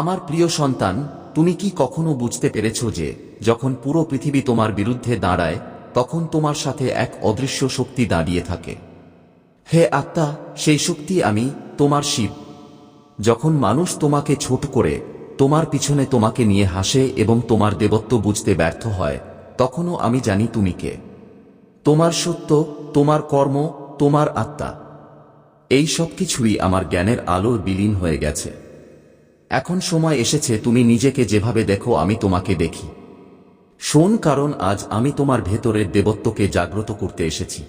আমার প্রিয় সন্তান, তুমি কি কখনো বুঝতে পেরেছ যে, যখন পুরো পৃথিবী তোমার বিরুদ্ধে দাঁড়ায়, তখন তোমার সাথে এক অদৃশ্য শক্তি দাঁড়িয়ে থাকে? হে আত্মা, সেই শক্তি আমি, তোমার শিব। যখন মানুষ তোমাকে ছোট করে, তোমার পিছনে তোমাকে নিয়ে হাসে এবং তোমার দেবত্ব বুঝতে ব্যর্থ হয়, তখনও আমি জানি তুমি কে। তোমার সত্য, তোমার কর্ম, তোমার আত্মা। এই সব কিছুই আমার জ্ঞানের আলোর বিলীন হয়ে গেছে। এখন সময় এসেছে তুমি নিজেকে যেভাবে দেখো আমি তোমাকে দেখি। শোন কারণ আজ আমি তোমার ভেতরের দেবত্বকে জাগ্রত করতে এসেছি।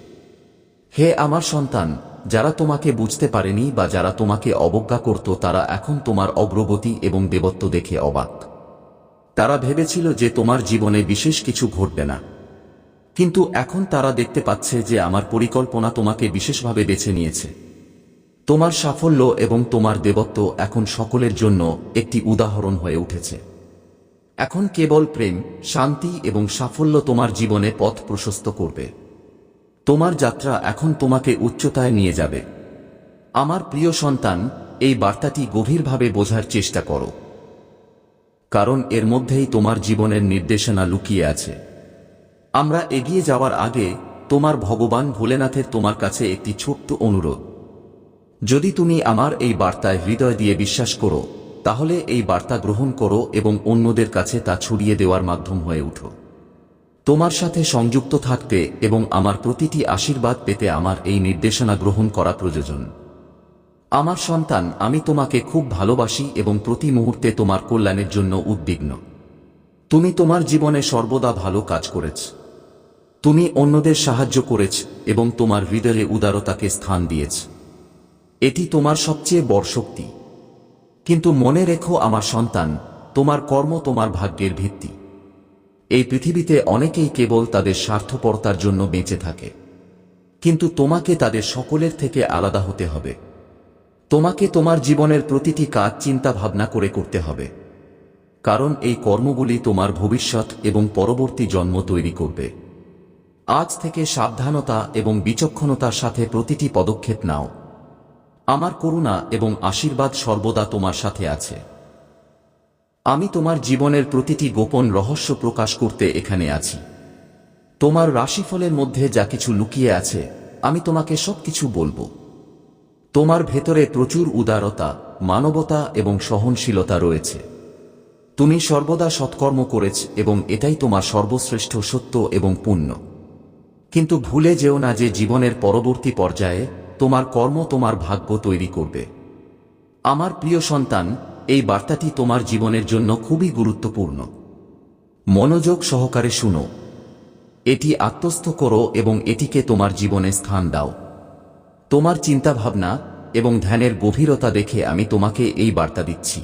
হে আমার সন্তান, যারা তোমাকে বুঝতে পারেনি বা যারা তোমাকে অবজ্ঞা করত, তারা এখন তোমার অগ্রগতি এবং দেবত্ব দেখে অবাক। তারা ভেবেছিল যে তোমার জীবনে বিশেষ কিছু ঘটবে না। কিন্তু এখন তারা দেখতে পাচ্ছে যে আমার পরিকল্পনা তোমাকে বিশেষভাবে বেছে নিয়েছে। তোমার সাফল্য এবং তোমার দেবত্ব এখন সকলের জন্য একটি উদাহরণ হয়ে উঠেছে। এখন কেবল প্রেম, শান্তি এবং সাফল্য তোমার জীবনে পথ প্রশস্ত করবে। তোমার যাত্রা এখন তোমাকে উচ্চতায় নিয়ে যাবে। আমার প্রিয় সন্তান, এই বার্তাটি গভীরভাবে বোঝার চেষ্টা করো। কারণ এর মধ্যেই তোমার জীবনের নির্দেশনা লুকিয়ে আছে। আমরা এগিয়ে যাওয়ার আগে তোমার ভগবান ভোলেনাথের তোমার কাছে একটি ছোট্ট অনুরোধ। যদি তুমি আমার এই বার্তায় হৃদয় দিয়ে বিশ্বাস করো, তাহলে এই বার্তা গ্রহণ করো এবং অন্যদের কাছে তা ছড়িয়ে দেওয়ার মাধ্যম হয়ে উঠো। তোমার সাথে সংযুক্ত থাকতে এবং আমার প্রতিটি আশীর্বাদ পেতে আমার এই নির্দেশনা গ্রহণ করা প্রয়োজন। আমার সন্তান, আমি তোমাকে খুব ভালোবাসি এবং প্রতি মুহূর্তে তোমার কল্যাণের জন্য উদ্বিগ্ন। তুমি তোমার জীবনে সর্বদা ভালো কাজ করেছ। তুমি অন্যদের সাহায্য করেছ এবং তোমার হৃদয়ে উদারতাকে স্থান দিয়েছ। এটি তোমার সবচেয়ে বড় শক্তি। কিন্তু মনে রেখো আমার সন্তান, তোমার কর্ম তোমার ভাগ্যের ভিত্তি। এই পৃথিবীতে অনেকেই কেবল তাদের স্বার্থপরতার জন্য বেঁচে থাকে। কিন্তু তোমাকে তাদের সকলের থেকে আলাদা হতে হবে। তোমাকে তোমার জীবনের প্রতিটি কাজ চিন্তা ভাবনা করে করতে হবে। কারণ এই কর্মগুলি তোমার ভবিষ্যৎ এবং পরবর্তী জন্ম তৈরি করবে। আজ থেকে সাবধানতা এবং বিচক্ষণতার সাথে প্রতিটি পদক্ষেপ নাও। আমার করুণা এবং আশীর্বাদ সর্বদা তোমার সাথে আছে। আমি তোমার জীবনের প্রতিটি গোপন রহস্য প্রকাশ করতে এখানে আছি। তোমার রাশিফলের মধ্যে যা কিছু লুকিয়ে আছে, আমি তোমাকে সবকিছু বলব। তোমার ভেতরে প্রচুর উদারতা, মানবতা এবং সহনশীলতা রয়েছে। তুমি সর্বদা সৎকর্ম করেছ এবং এটাই তোমার সর্বশ্রেষ্ঠ সত্য এবং পুণ্য। কিন্তু ভুলে যেও না যে জীবনের পরবর্তী পর্যায়ে তোমার কর্ম তোমার ভাগ্য তৈরি করবে। আমার প্রিয় সন্তান, এই বার্তাটি তোমার জীবনের জন্য খুবই গুরুত্বপূর্ণ। মনোযোগ সহকারে শুনো। এটি আত্মস্থ করো এবং এটিকে তোমার জীবনে স্থান দাও। তোমার চিন্তাভাবনা এবং ধ্যানের গভীরতা দেখে আমি তোমাকে এই বার্তা দিচ্ছি।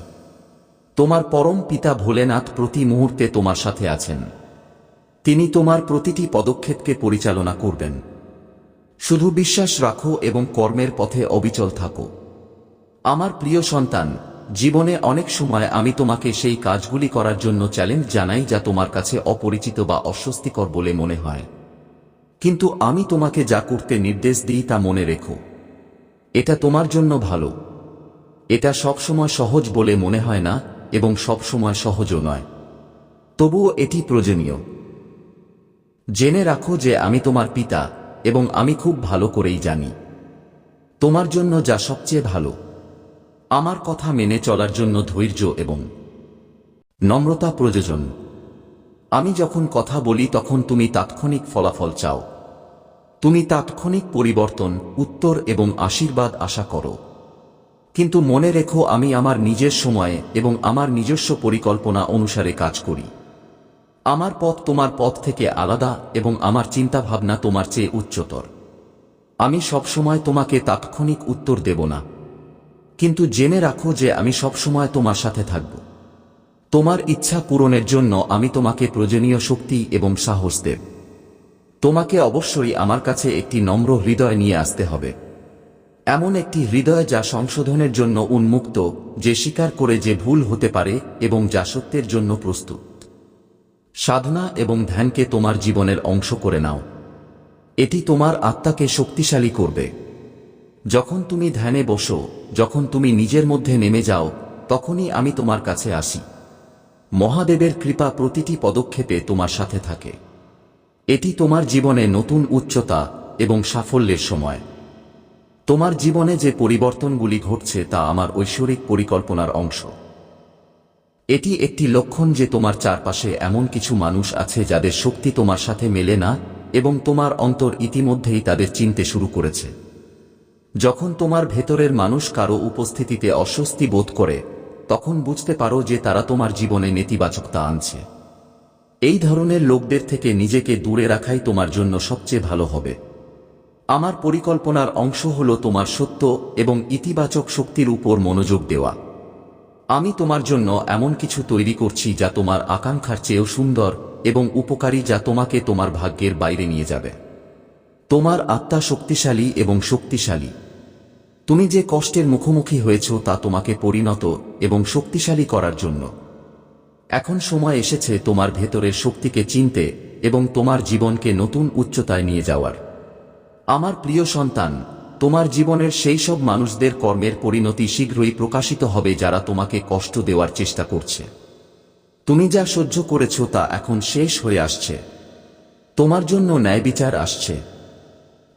তোমার পরম পিতা ভোলেনাথ প্রতি মুহূর্তে তোমার সাথে আছেন। তিনি তোমার প্রতিটি পদক্ষেপকে পরিচালনা করবেন। শুধু বিশ্বাস রাখো এবং কর্মের পথে অবিচল থাকো। আমার প্রিয় সন্তান, জীবনে অনেক সময় আমি তোমাকে সেই কাজগুলি করার জন্য চ্যালেঞ্জ জানাই যা তোমার কাছে অপরিচিত বা অস্বস্তিকর বলে মনে হয়। কিন্তু আমি তোমাকে যা করতে নির্দেশ দিই তা মনে রেখো। এটা তোমার জন্য ভালো। এটা সবসময় সহজ বলে মনে হয় না এবং সবসময় সহজও নয়। তবুও এটি প্রয়োজনীয়। জেনে রাখো যে আমি তোমার পিতা। এবং আমি খুব ভালো করেই জানি। তোমার জন্য যা সবচেয়ে ভালো, আমার কথা মেনে চলার জন্য ধৈর্য এবং নম্রতা প্রয়োজন। আমি যখন কথা বলি তখন তুমি তাৎক্ষণিক ফলাফল চাও। তুমি তাৎক্ষণিক পরিবর্তন, উত্তর এবং আশীর্বাদ আশা করো। কিন্তু মনে রেখো আমি আমার নিজের সময়ে এবং আমার নিজস্ব পরিকল্পনা অনুসারে কাজ করি। আমার পথ তোমার পথ থেকে আলাদা এবং আমার চিন্তাভাবনা তোমার চেয়ে উচ্চতর। আমি সবসময় তোমাকে তাৎক্ষণিক উত্তর দেব না। কিন্তু জেনে রাখো যে আমি সবসময় তোমার সাথে থাকব। তোমার ইচ্ছা পূরণের জন্য আমি তোমাকে প্রয়োজনীয় শক্তি এবং সাহস দেব। তোমাকে অবশ্যই আমার কাছে একটি নম্র হৃদয় নিয়ে আসতে হবে। এমন একটি হৃদয় যা সংশোধনের জন্য উন্মুক্ত, যে স্বীকার করে যে ভুল হতে পারে এবং যা সত্যের জন্য প্রস্তুত। সাধনা এবং ধ্যানকে তোমার জীবনের অংশ করে নাও। এটি তোমার আত্মাকে শক্তিশালী করবে। যখন তুমি ধ্যানে বসো, যখন তুমি নিজের মধ্যে নেমে যাও, তখনই আমি তোমার কাছে আসি। মহাদেবের কৃপা প্রতিটি পদক্ষেপে তোমার সাথে থাকে। এটি তোমার জীবনে নতুন উচ্চতা এবং সাফল্যের সময়। তোমার জীবনে যে পরিবর্তনগুলি ঘটছে তা আমার ঐশ্বরিক পরিকল্পনার অংশ। এটি একটি লক্ষণ যে তোমার চারপাশে এমন কিছু মানুষ আছে যাদের শক্তি তোমার সাথে মেলে না, এবং তোমার অন্তর ইতিমধ্যেই তাদের চিনতে শুরু করেছে। যখন তোমার ভেতরের মানুষ কারও উপস্থিতিতে অস্বস্তি বোধ করে, তখন বুঝতে পারো যে তারা তোমার জীবনে নেতিবাচকতা আনছে। এই ধরনের লোকদের থেকে নিজেকে দূরে রাখাই তোমার জন্য সবচেয়ে ভালো হবে। আমার পরিকল্পনার অংশ হল তোমার সত্য এবং ইতিবাচক শক্তির উপর মনোযোগ দেওয়া। আমি তোমার জন্য এমন কিছু তৈরি করছি যা তোমার আকাঙ্ক্ষার চেয়েও সুন্দর এবং উপকারী যা তোমাকে তোমার ভাগ্যের বাইরে নিয়ে যাবে। তোমার আত্মা শক্তিশালী এবং শক্তিশালী। তুমি যে কষ্টের মুখোমুখি হয়েছ তা তোমাকে পরিণত এবং শক্তিশালী করার জন্য। এখন সময় এসেছে তোমার ভেতরের শক্তিকে চিনতে এবং তোমার জীবনকে নতুন উচ্চতায় নিয়ে যাওয়ার। আমার প্রিয় সন্তান তোমার জীবনের সেই সব মানুষদের কর্মের পরিণতি শীঘ্রই প্রকাশিত হবে যারা তোমাকে কষ্ট দেওয়ার চেষ্টা করছে। তুমি যা সহ্য করেছ তা এখন শেষ হয়ে আসছে। তোমার জন্য ন্যায় বিচার আসছে।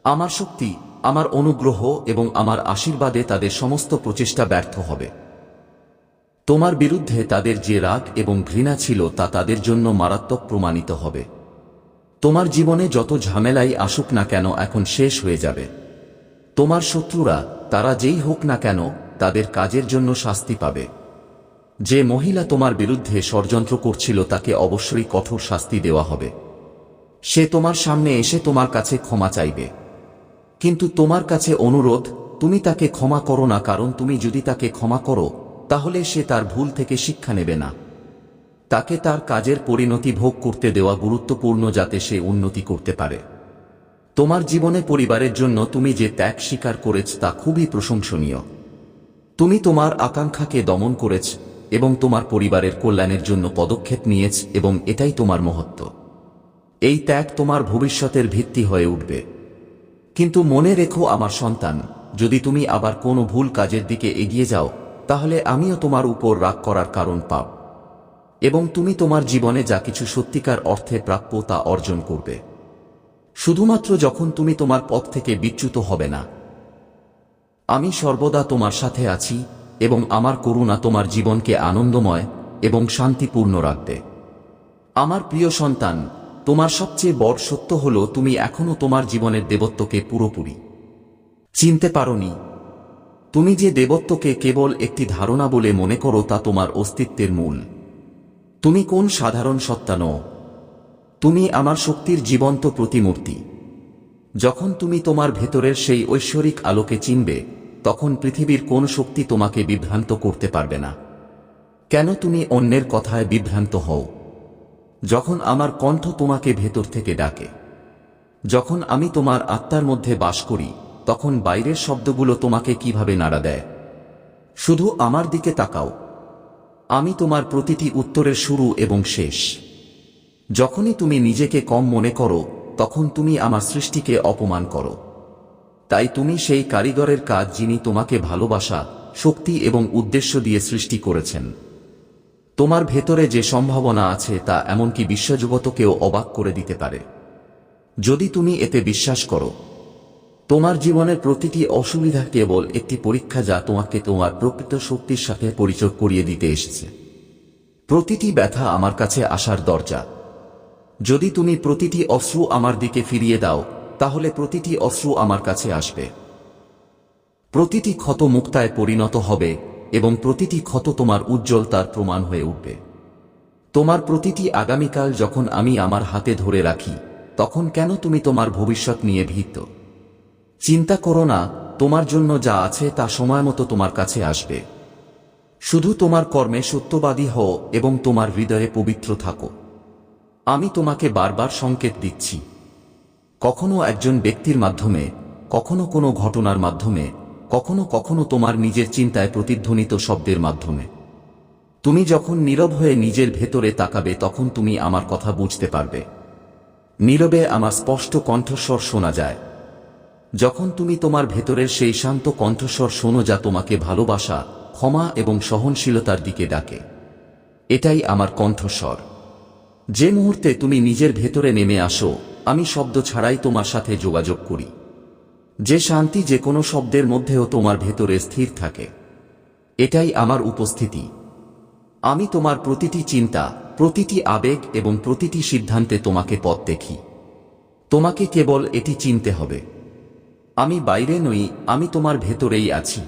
আমার শক্তি, আমার অনুগ্রহ এবং আমার আশীর্বাদে তাদের সমস্ত প্রচেষ্টা ব্যর্থ হবে। তোমার বিরুদ্ধে তাদের যে রাগ এবং ঘৃণা ছিল তা তাদের জন্য মারাত্মক প্রমাণিত হবে। তোমার জীবনে যত ঝামেলাই আসুক না কেন এখন শেষ হয়ে যাবে। তোমার শত্রুরা, তারা যেই হোক না কেন, তাদের কাজের জন্য শাস্তি পাবে। যে মহিলা তোমার বিরুদ্ধে ষড়যন্ত্র করছিল, তাকে অবশ্যই কঠোর শাস্তি দেওয়া হবে। সে তোমার সামনে এসে তোমার কাছে ক্ষমা চাইবে। কিন্তু তোমার কাছে অনুরোধ, তুমি তাকে ক্ষমা করো না, কারণ তুমি যদি তাকে ক্ষমা করো, তাহলে সে তার ভুল থেকে শিক্ষা নেবে না। তাকে তার কাজের পরিণতি ভোগ করতে দেওয়া গুরুত্বপূর্ণ যাতে সে উন্নতি করতে পারে। তোমার জীবনে পরিবারের জন্য তুমি যে ত্যাগ স্বীকার করেছ তা খুবই প্রশংসনীয়। তুমি তোমার আকাঙ্ক্ষাকে দমন করেছ এবং তোমার পরিবারের কল্যাণের জন্য পদক্ষেপ নিয়েছ এবং এটাই তোমার মহত্ব। এই ত্যাগ তোমার ভবিষ্যতের ভিত্তি হয়ে উঠবে। কিন্তু মনে রেখো আমার সন্তান, যদি তুমি আবার কোনো ভুল কাজের দিকে এগিয়ে যাও, তাহলে আমিও তোমার উপর রাগ করার কারণ পাব। এবং তুমি তোমার জীবনে যা কিছু সত্যিকার অর্থে প্রাপ্য তা অর্জন করবে। শুধুমাত্র যখন তুমি তোমার পথ থেকে বিচ্যুত হবে না। আমি সর্বদা তোমার সাথে আছি এবং আমার করুণা তোমার জীবনকে আনন্দময় এবং শান্তিপূর্ণ রাখবে। আমার প্রিয় সন্তান, তোমার সবচেয়ে বড় সত্য হল তুমি এখনও তোমার জীবনের দেবত্বকে পুরোপুরি চিনতে পারোনি। তুমি যে দেবত্বকে কেবল একটি ধারণা বলে মনে করো তা তোমার অস্তিত্বের মূল। তুমি কোন সাধারণ সত্তা নও তুমি আমার শক্তির জীবন্ত প্রতিমূর্তি। যখন তুমি তোমার ভেতরের সেই ঐশ্বরিক আলোকে চিনবে, তখন পৃথিবীর কোন শক্তি তোমাকে বিভ্রান্ত করতে পারবে না। কেন তুমি অন্যের কথায় বিভ্রান্ত হও? যখন আমার কণ্ঠ তোমাকে ভেতর থেকে ডাকে। যখন আমি তোমার আত্মার মধ্যে বাস করি, তখন বাইরের শব্দগুলো তোমাকে কীভাবে নাড়া দেয়? শুধু আমার দিকে তাকাও। আমি তোমার প্রতিটি উত্তরের শুরু এবং শেষ। যখনই তুমি নিজেকে কম মনে করো, তখন তুমি আমার সৃষ্টিকে অপমান করো। তাই তুমি সেই কারিগরের কাজ যিনি তোমাকে ভালোবাসা, শক্তি এবং উদ্দেশ্য দিয়ে সৃষ্টি করেছেন। তোমার ভেতরে যে সম্ভাবনা আছে তা এমনকি বিশ্বজগতকেও অবাক করে দিতে পারে। যদি তুমি এতে বিশ্বাস করো, তোমার জীবনের প্রতিটি অসুবিধা কেবল একটি পরীক্ষা যা তোমাকে তোমার প্রকৃত শক্তির সাথে পরিচয় করিয়ে দিতে এসেছে। প্রতিটি ব্যথা আমার কাছে আসার দরজা। যদি তুমি প্রতিটি অশ্রু আমার দিকে ফিরিয়ে দাও, তাহলে প্রতিটি অশ্রু আমার কাছে আসবে। প্রতিটি ক্ষত মুক্তায় পরিণত হবে, এবং প্রতিটি ক্ষত তোমার উজ্জ্বলতার প্রমাণ হয়ে উঠবে। তোমার প্রতিটি আগামীকাল যখন আমি আমার হাতে ধরে রাখি, তখন কেন তুমি তোমার ভবিষ্যৎ নিয়ে ভীত? চিন্তা করো না, তোমার জন্য যা আছে তা সময় মতো তোমার কাছে আসবে। শুধু তোমার কর্মে সত্যবাদী হও, এবং তোমার হৃদয়ে পবিত্র থাকো। আমি তোমাকে বারবার সংকেত দিচ্ছি। কখনো একজন ব্যক্তির মাধ্যমে, কখনো কোনো ঘটনার মাধ্যমে, কখনো কখনো তোমার নিজের চিন্তায় প্রতিধ্বনিত শব্দের মাধ্যমে। তুমি যখন নীরব হয়ে নিজের ভেতরে তাকাবে তখন তুমি আমার কথা বুঝতে পারবে। নীরবে আমার স্পষ্ট কণ্ঠস্বর শোনা যায়। যখন তুমি তোমার ভেতরের সেই শান্ত কণ্ঠস্বর শোনো যা তোমাকে ভালোবাসা, ক্ষমা এবং সহনশীলতার দিকে ডাকে। এটাই আমার কণ্ঠস্বর। যে মুহূর্তে তুমি নিজের ভেতরে নেমে আসো, আমি শব্দ ছাড়াই তোমার সাথে যোগাযোগ করি। যে শান্তি যে কোনো শব্দের মধ্যেও তোমার ভেতরে স্থির থাকে। এটাই আমার উপস্থিতি। আমি তোমার প্রতিটি চিন্তা, প্রতিটি আবেগ এবং প্রতিটি সিদ্ধান্তে তোমাকে পথ দেখি। তোমাকে কেবল এটি চিনতে হবে। আমি বাইরে নই, আমি তোমার ভেতরেই আছি।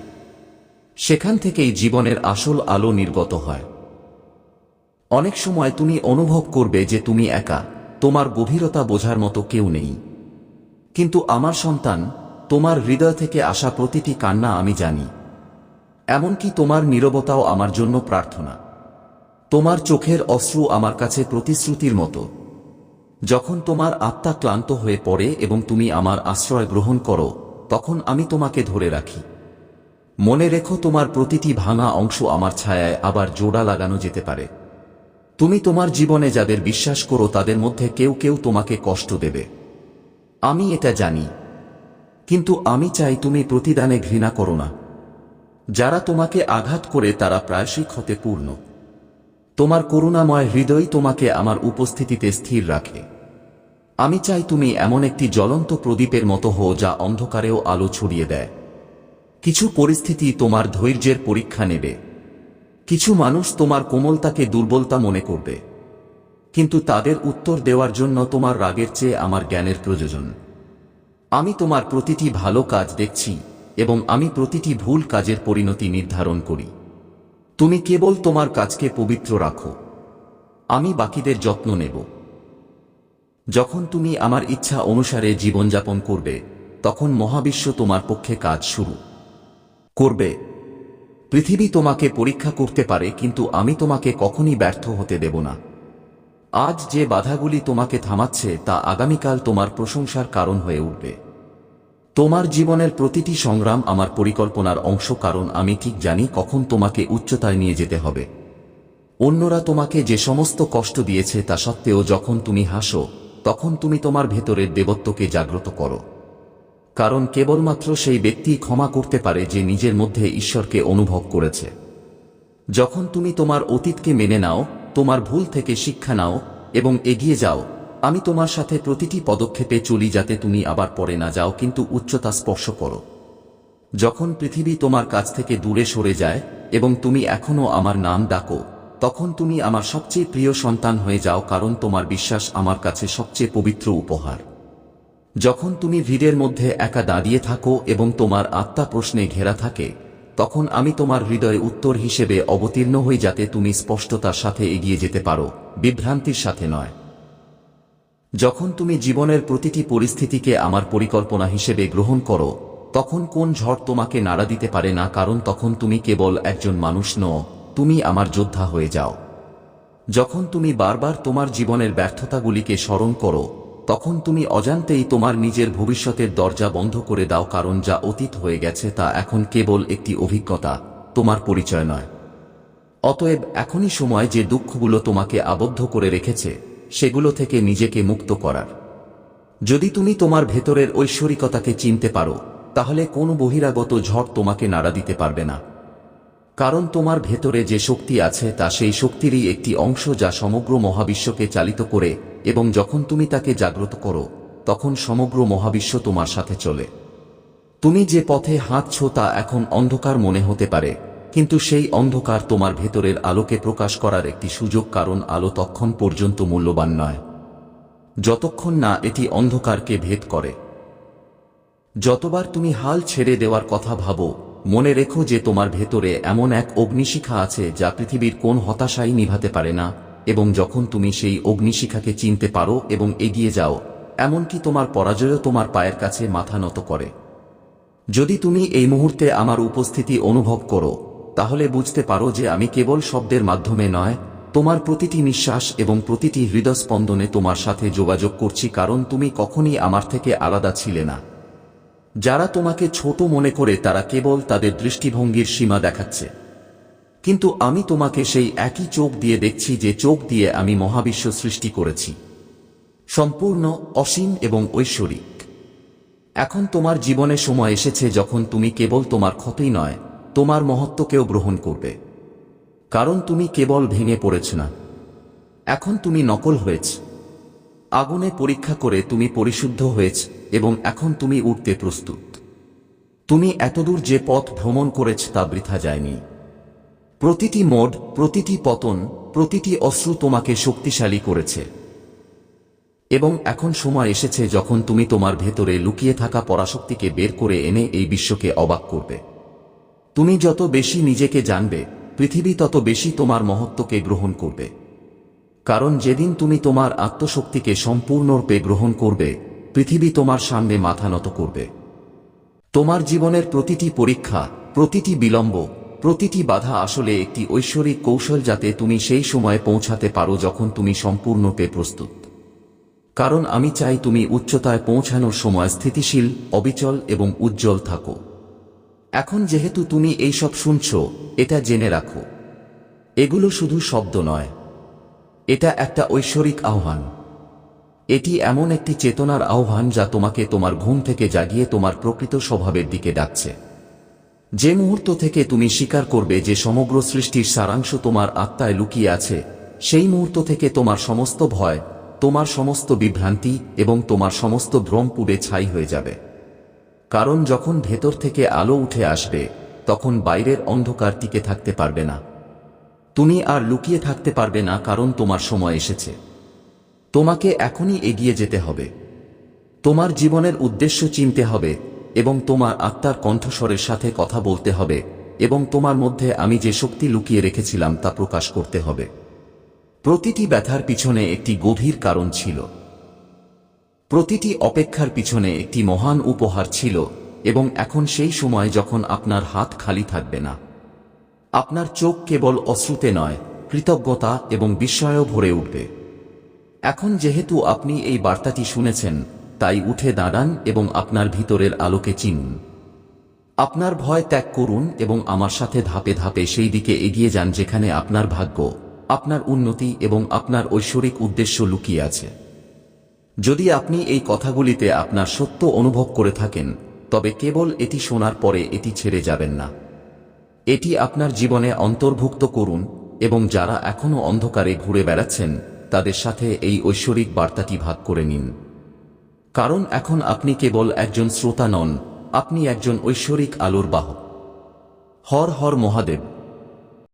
সেখান থেকেই জীবনের আসল আলো নির্গত হয়। অনেক সময় তুমি অনুভব করবে যে তুমি একা, তোমার গভীরতা বোঝার মতো কেউ নেই। কিন্তু আমার সন্তান, তোমার হৃদয় থেকে আসা প্রতিটি কান্না আমি জানি। এমনকি তোমার নীরবতাও আমার জন্য প্রার্থনা। তোমার চোখের অশ্রু আমার কাছে প্রতিশ্রুতির মতো। যখন তোমার আত্মা ক্লান্ত হয়ে পড়ে এবং তুমি আমার আশ্রয় গ্রহণ করো, তখন আমি তোমাকে ধরে রাখি। মনে রেখো তোমার প্রতিটি ভাঙা অংশ আমার ছায়ায় আবার জোড়া লাগানো যেতে পারে। তুমি তোমার জীবনে যাদের বিশ্বাস করো তাদের মধ্যে কেউ কেউ তোমাকে কষ্ট দেবে। আমি এটা জানি। কিন্তু আমি চাই তুমি প্রতিদানে ঘৃণা করো না। যারা তোমাকে আঘাত করে তারা প্রায়শই ক্ষতে পূর্ণ তোমার করুণাময় হৃদয় তোমাকে আমার উপস্থিতিতে স্থির রাখে। আমি চাই তুমি এমন একটি জ্বলন্ত প্রদীপের মতো হও যা অন্ধকারেও আলো ছড়িয়ে দেয়। কিছু পরিস্থিতি তোমার ধৈর্যের পরীক্ষা নেবে। কিছু মানুষ তোমার কোমলতাকে দুর্বলতা মনে করবে। কিন্তু তাদের উত্তর দেওয়ার জন্য তোমার রাগের চেয়ে আমার জ্ঞানের প্রয়োজন। আমি তোমার প্রতিটি ভালো কাজ দেখছি এবং আমি প্রতিটি ভুল কাজের পরিণতি নির্ধারণ করি। তুমি কেবল তোমার কাজকে পবিত্র রাখো। আমি বাকিদের যত্ন নেব। যখন তুমি আমার ইচ্ছা অনুসারে জীবনযাপন করবে, তখন মহাবিশ্ব তোমার পক্ষে কাজ শুরু করবে। পৃথিবী তোমাকে পরীক্ষা করতে পারে, কিন্তু আমি তোমাকে কখনই ব্যর্থ হতে দেব না। আজ যে বাধাগুলি তোমাকে থামাচ্ছে, তা আগামীকাল তোমার প্রশংসার কারণ হয়ে উঠবে। তোমার জীবনের প্রতিটি সংগ্রাম আমার পরিকল্পনার অংশ, কারণ আমি ঠিক জানি কখন তোমাকে উচ্চতায় নিয়ে যেতে হবে। অন্যরা তোমাকে যে সমস্ত কষ্ট দিয়েছে, তা সত্ত্বেও যখন তুমি হাসো, তখন তুমি তোমার ভেতরের দেবত্বকে জাগ্রত করো। কারণ কেবলমাত্র সেই ব্যক্তি ক্ষমা করতে পারে যে নিজের মধ্যে ঈশ্বরকে অনুভব করেছে। যখন তুমি তোমার অতীতকে মেনে নাও, তোমার ভুল থেকে শিক্ষা নাও এবং এগিয়ে যাও, আমি তোমার সাথে প্রতিটি পদক্ষেপে চলি যাতে তুমি আবার পরে না যাও কিন্তু উচ্চতা স্পর্শ করো। যখন পৃথিবী তোমার কাছ থেকে দূরে সরে যায় এবং তুমি এখনও আমার নাম ডাকো, তখন তুমি আমার সবচেয়ে প্রিয় সন্তান হয়ে যাও কারণ তোমার বিশ্বাস আমার কাছে সবচেয়ে পবিত্র উপহার। যখন তুমি ভিড়ের মধ্যে একা দাঁড়িয়ে থাকো এবং তোমার আত্মা প্রশ্নে ঘেরা থাকে, তখন আমি তোমার হৃদয়ে উত্তর হিসেবে অবতীর্ণ হই যাতে তুমি স্পষ্টতার সাথে এগিয়ে যেতে পারো, বিভ্রান্তির সাথে নয়। যখন তুমি জীবনের প্রতিটি পরিস্থিতিকে আমার পরিকল্পনা হিসেবে গ্রহণ করো, তখন কোন ঝড় তোমাকে নাড়া দিতে পারে না কারণ তখন তুমি কেবল একজন মানুষ নও, তুমি আমার যোদ্ধা হয়ে যাও। যখন তুমি বারবার তোমার জীবনের ব্যর্থতাগুলিকে স্মরণ করো তখন তুমি অজান্তেই তোমার নিজের ভবিষ্যতের দরজা বন্ধ করে দাও, কারণ যা অতীত হয়ে গেছে তা এখন কেবল একটি অভিজ্ঞতা, তোমার পরিচয় নয়। অতএব এখনই সময় যে দুঃখগুলো তোমাকে আবদ্ধ করে রেখেছে, সেগুলো থেকে নিজেকে মুক্ত করার। যদি তুমি তোমার ভেতরের ঐশ্বরিকতাকে চিনতে পারো, তাহলে কোনো বহিরাগত ঝড় তোমাকে নাড়া দিতে পারবে না। কারণ তোমার ভেতরে যে শক্তি আছে তা সেই শক্তিরই একটি অংশ যা সমগ্র মহাবিশ্বকে চালিত করে, এবং যখন তুমি তাকে জাগ্রত করো, তখন সমগ্র মহাবিশ্ব তোমার সাথে চলে। তুমি যে পথে হাঁটছ তা এখন অন্ধকার মনে হতে পারে, কিন্তু সেই অন্ধকার তোমার ভেতরের আলোকে প্রকাশ করার একটি সুযোগ কারণ আলো তখন পর্যন্ত মূল্যবান নয়। যতক্ষণ না এটি অন্ধকারকে ভেদ করে। যতবার তুমি হাল ছেড়ে দেওয়ার কথা ভাবো মনে রেখো যে তোমার ভেতরে এমন এক অগ্নিশিখা আছে যা পৃথিবীর কোন হতাশাই নিভাতে পারে না, এবং যখন তুমি সেই অগ্নিশিখাকে চিনতে পারো এবং এগিয়ে যাও, এমনকি তোমার পরাজয়ও তোমার পায়ের কাছে মাথা নত করে। যদি তুমি এই মুহূর্তে আমার উপস্থিতি অনুভব করো, তাহলে বুঝতে পারো যে আমি কেবল শব্দের মাধ্যমে নয়, তোমার প্রতিটি নিঃশ্বাস এবং প্রতিটি হৃদস্পন্দনে তোমার সাথে যোগাযোগ করছি কারণ তুমি কখনই আমার থেকে আলাদা ছিলে না। যারা তোমাকে ছোট মনে করে তারা কেবল তাদের দৃষ্টিভঙ্গির সীমা দেখাচ্ছে। কিন্তু আমি তোমাকে সেই একই চোখ দিয়ে দেখছি যে চোখ দিয়ে আমি মহাবিশ্ব সৃষ্টি করেছি। সম্পূর্ণ, অসীম এবং ঐশ্বরিক। এখন তোমার জীবনে সময় এসেছে যখন তুমি কেবল তোমার ক্ষতি নয়, তোমার মহত্বকেও গ্রহণ করবে। কারণ তুমি কেবল ভেঙে পড়েছ না। এখন তুমি নকল হয়েছ। আগুনে পরীক্ষা করে তুমি পরিশুদ্ধ হয়েছ এবং এখন তুমি উঠতে প্রস্তুত। তুমি এতদূর যে পথ ভ্রমণ করেছ তা বৃথা যায়নি। প্রতিটি মোড, প্রতিটি পতন, প্রতিটি অশ্রু তোমাকে শক্তিশালী করেছে। এবং এখন সময় এসেছে যখন তুমি তোমার ভেতরে লুকিয়ে থাকা পরাশক্তিকে বের করে এনে এই বিশ্বকে অবাক করবে। তুমি যত বেশি নিজেকে জানবে, পৃথিবী তত বেশি তোমার মহত্বকে গ্রহণ করবে। কারণ যেদিন তুমি তোমার আত্মশক্তিকে সম্পূর্ণরূপে গ্রহণ করবে, পৃথিবী তোমার সামনে মাথা নত করবে। তোমার জীবনের প্রতিটি পরীক্ষা, প্রতিটি বিলম্ব, প্রতিটি বাধা আসলে একটি ঐশ্বরিক কৌশল যাতে তুমি সেই সময়ে পৌঁছাতে পারো যখন তুমি সম্পূর্ণরূপে প্রস্তুত। কারণ আমি চাই তুমি উচ্চতায় পৌঁছানোর সময় স্থিতিশীল, অবিচল এবং উজ্জ্বল থাকো। এখন যেহেতু তুমি এইসব শুনছ, এটা জেনে রাখো। এগুলো শুধু শব্দ নয়। এটা একটা ঐশ্বরিক আহ্বান। এটি এমন একটি চেতনার আহ্বান যা তোমাকে তোমার ঘুম থেকে জাগিয়ে তোমার প্রকৃত স্বভাবের দিকে ডাকছে। যে মুহূর্ত থেকে তুমি স্বীকার করবে যে সমগ্র সৃষ্টির সারাংশ তোমার আত্মায় লুকিয়ে আছে, সেই মুহূর্ত থেকে তোমার সমস্ত ভয়, তোমার সমস্ত বিভ্রান্তি এবং তোমার সমস্ত ভ্রম পুড়ে ছাই হয়ে যাবে। কারণ যখন ভেতর থেকে আলো উঠে আসবে, তখন বাইরের অন্ধকার টিকে থাকতে পারবে না। তুমি আর লুকিয়ে থাকতে পারবে না কারণ তোমার সময় এসেছে। তোমাকে এখনই এগিয়ে যেতে হবে। তোমার জীবনের উদ্দেশ্য চিনতে হবে এবং তোমার আত্মার কণ্ঠস্বরের সাথে কথা বলতে হবে এবং তোমার মধ্যে আমি যে শক্তি লুকিয়ে রেখেছিলাম তা প্রকাশ করতে হবে। প্রতিটি ব্যথার পিছনে একটি গভীর কারণ ছিল। প্রতিটি অপেক্ষার পিছনে একটি মহান উপহার ছিল এবং এখন সেই সময় যখন আপনার হাত খালি থাকবে না। আপনার চোখ কেবল অশ্রুতে নয়, কৃতজ্ঞতা এবং বিস্ময়ও ভরে উঠবে। এখন যেহেতু আপনি এই বার্তাটি শুনেছেন, তাই উঠে দাঁড়ান এবং আপনার ভিতরের আলোকে চিনুন। আপনার ভয় ত্যাগ করুন এবং আমার সাথে ধাপে ধাপে সেই দিকে এগিয়ে যান যেখানে আপনার ভাগ্য, আপনার উন্নতি এবং আপনার ঐশ্বরিক উদ্দেশ্য লুকিয়ে আছে। যদি আপনি এই কথাগুলিতে আপনার সত্য অনুভব করে থাকেন, তবে কেবল এটি শোনার পরে এটি ছেড়ে যাবেন না। এটি আপনার জীবনে অন্তর্ভুক্ত করুন এবং যারা এখনও অন্ধকারে ঘুরে বেড়াচ্ছেন, তাদের সাথে এই ঐশ্বরিক বার্তাটি ভাগ করে নিন। কারণ এখন আপনি কেবল একজন শ্রোতা নন, আপনি একজন ঐশ্বরিক আলোর বাহক। হর হর মহাদেব।